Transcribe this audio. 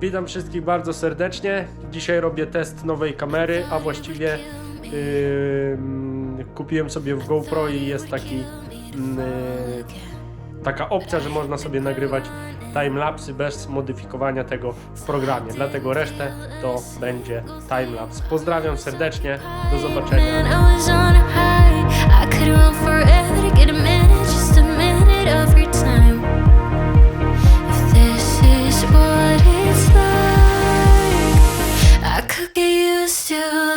Witam wszystkich bardzo serdecznie. Dzisiaj robię test nowej kamery, a właściwie yy, kupiłem sobie w GoPro i jest taki yy, taka opcja, że można sobie nagrywać timelapsy bez modyfikowania tego w programie. Dlatego resztę to będzie timelapse. Pozdrawiam serdecznie. Do zobaczenia. to